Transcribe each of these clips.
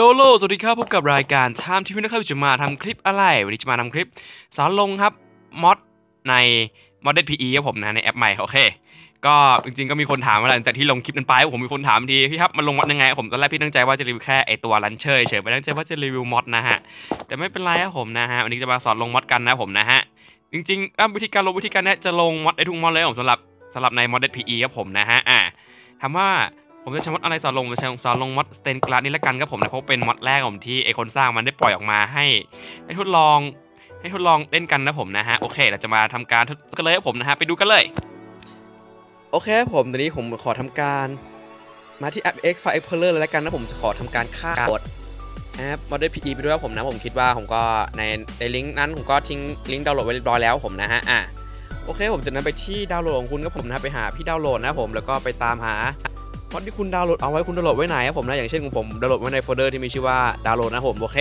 โยโลสวัสดีครับพบกับรายการ Time ที่พี่นะครับจะมาทำคลิปอะไร วันนี้จะมาทำคลิป สอนลงครับมอดใน Modded PE ครับผมนะในแอปใหม่โอเค ก็จริงๆก็มีคนถามมาแล้วแต่ที่ลงคลิปนั้นไปผมมีคนถามทีพี่ครับมันลงมอดยังไงผมตอนแรกพี่ตั้งใจว่าจะรีวิวแค่ไอตัวลันเชอร์เฉยไม่ตั้งใจว่าจะรีวิวมอดนะฮะแต่ไม่เป็นไรครับผมนะฮะวันนี้จะมาสอนลงมอดกันนะผมนะฮะจริงๆวิธีการลงวิธีการเนี้ยจะลงมอดได้ทุกมอดเลยผมสำหรับสำหรับใน Modded PE ครับผมนะฮะอะถามว่า ผมจะใช้มอดอะไรสอนลงจะใช้สอนลงมอดสเตนกลาสนี่ละกันครับผมนะเพราะเป็นมอดแรกผมที่ไอคนสร้างมันได้ปล่อยออกมาให้ให้ทดลองให้ทดลองเล่นกันนะผมนะฮะโอเคเราจะมาทำการทดกันเลยครับผมนะฮะไปดูกันเลย โอเคผมตอนนี้ผมขอทำการมาที่แอป X File Explorer เลยล้วกันนะผมจะขอทำการฆ่ากดแอป Model PE ไปด้วยครับผมนะผมคิดว่าผมก็ในในลิงก์นั้นผมก็ทิ้งลิงก์ดาวน์โหลดไว้เรียบร้อยแล้วผมนะฮะอะโอเคผมจะนั้นไปที่ดาวน์โหลดของคุณครับผมนะไปหาพี่ดาวน์โหลดนะผมแล้วก็ไปตามหา มอดที่คุณดาวน์โหลดเอาไว้คุณดาวน์โหลดไว้ไหนครับผมนะอย่างเช่นของผมดาวน์โหลดไว้ในโฟลเดอร์ที่มีชื่อว่าดาวน์โหลดนะผมโอเค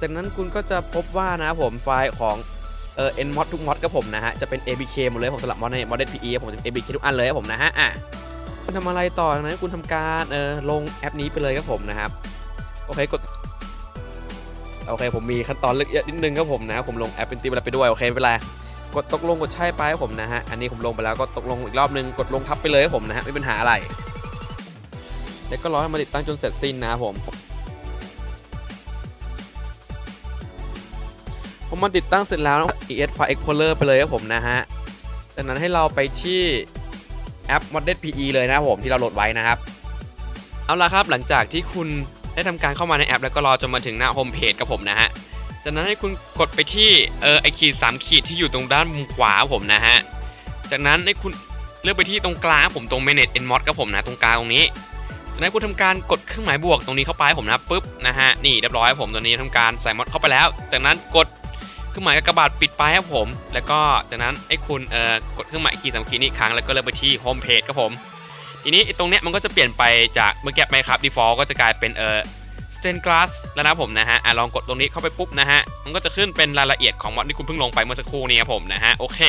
จากนั้นคุณก็จะพบว่านะครับผมไฟล์ของเอ่อ nmod ทุกมอดกับผมนะฮะจะเป็น abk หมดเลยผมสำหรับมอดใน model pe ผมจะ abk ทุกอันเลยครับผมนะฮะอะคุณทำอะไรต่อนั้นคุณทำการเออลงแอปนี้ไปเลยครับผมนะครับโอเคกดโอเคผมมีขั้นตอนลึกเยอะนิดนึงครับผมนะผมลงแอปเป็นตีไปด้วยโอเคไม่เป็นไร กดตกลงกดใช่ไปครับผมนะฮะ อันนี้ผมลงไปแล้วก็ตกลงอีกรอบนึง กดลงทับไปเลยครับผมนะฮะ ไม่มีปัญหาอะไร แล้วก็รอให้มาติดตั้งจนเสร็จสิ้นนะครับผมพอมันติดตั้งเสร็จแล้ว ES File Explorer ไปเลยครับผมนะฮะ จากนั้นให้เราไปที่แอป Modded PE เลยนะครับผมที่เราโหลดไว้นะครับ เอาละครับหลังจากที่คุณได้ทำการเข้ามาในแอป แล้วก็รอจนมาถึงหน้าโฮมเพจกับผมนะฮะ จากนั้นให้คุณกดไปที่เออไอขีดสามขีดที่อยู่ตรงด้านมุมขวาผมนะฮะ จากนั้นให้คุณเลือกไปที่ตรงกลางผมตรง Manage Nmod กับผมนะตรงกลางตรงนี้ จากนั้นคุณทำการกดเครื่องหมายบวกตรงนี้เข้าไปผมนะปุ๊บนะฮะนี่เรียบร้อยผมตัวนี้ทำการใส่มอดเข้าไปแล้ว จากนั้นกดเครื่องหมายกระบาดปิดไปครับผม แล้วก็จากนั้นให้คุณเอ่อกดเครื่องหมายคีย์สามคีย์นี้ครั้งแล้วก็เลือกไปที่โฮมเพจครับผมทีนี้ตรงเนี้ยมันก็จะเปลี่ยนไปจากเมื่อกี้ไหมครับ default ก็จะกลายเป็นเอ่อ Stain glass แล้วนะผมนะฮะอะลองกดตรงนี้เข้าไปปุ๊บนะฮะมันก็จะขึ้นเป็นรายละเอียดของมอดที่คุณเพิ่งลงไปเมื่อสักครู่นี้ครับผมนะฮะโอเค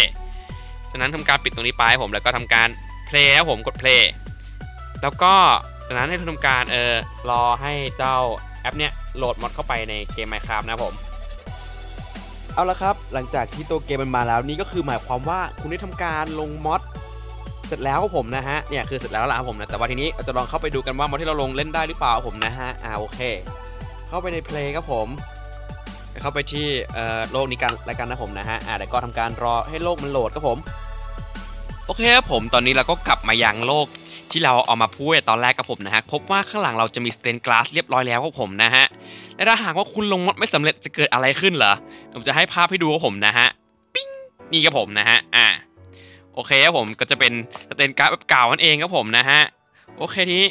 จากนั้นทำการปิดตรงนี้ไปผมแล้วก็ทำการ play ครับผมกด play แล้วก็จากนั้นให้ทำการเออรอให้เจ้าแอปเนี้ยโหลดมอดเข้าไปในเกม Minecraft นะผมเอาละครับ หลังจากที่ตัวเกมมันมาแล้วนี่ก็คือหมายความว่าคุณได้ทำการลงมอด เสร็จแล้วผมนะฮะ เนี่ยคือเสร็จแล้วละครับผมนะ แต่ว่าทีนี้เราจะลองเข้าไปดูกันว่ามอดที่เราลงเล่นได้หรือเปล่าครับผมนะฮะ อ่าโอเค เข้าไปในเพลงครับผม เข้าไปที่เอ่อโลกนี้กันแล้วกันนะผมนะฮะ อ่าแล้วก็ทำการรอให้โลกมันโหลดครับผม โอเคครับผม ตอนนี้เราก็กลับมายังโลกที่เราเอามาพูดตอนแรกกับผมนะฮะ พบว่าข้างหลังเราจะมีสเตนกลาสเรียบร้อยแล้วครับผมนะฮะ และถ้าหากว่าคุณลงมดไม่สำเร็จจะเกิดอะไรขึ้นเหรอ ผมจะให้ภาพให้ดูครับผมนะฮะ ปิ้งนี่ครับผมนะฮะ อ่า โอเคครับผมก็จะเป็นสเตนกลาสแบบเก่านั่นเองครับผมนะฮะโอเคทีนี้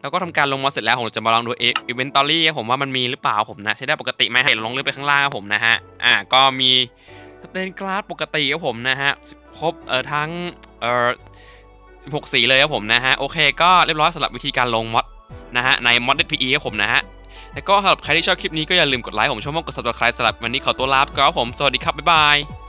เราก็ทำการลงมาเสร็จแล้วผมจะมาลองดูเอีเวนต์ตอรี่ครับผมว่ามันมีหรือเปล่าผมนะใช้ได้ปกติไหมให้ลองเลื่อนไปข้างล่างครับผมนะฮะอ่าก็มีสเตนกลาสปกติครับผมนะฮะครบเอ่อทั้งเอ่อ16สีเลยครับผมนะฮะโอเคก็เรียบร้อยสำหรับวิธีการลงมอดนะฮะใน Modded PE ครับผมนะฮะแล้วก็สำหรับใครที่ชอบคลิปนี้ก็อย่าลืมกดไลค์ผมชอบมากกด subscribe สำหรับวันนี้ขอตัวลาไปก่อนครับผมสวัสดีครับบ๊ายบาย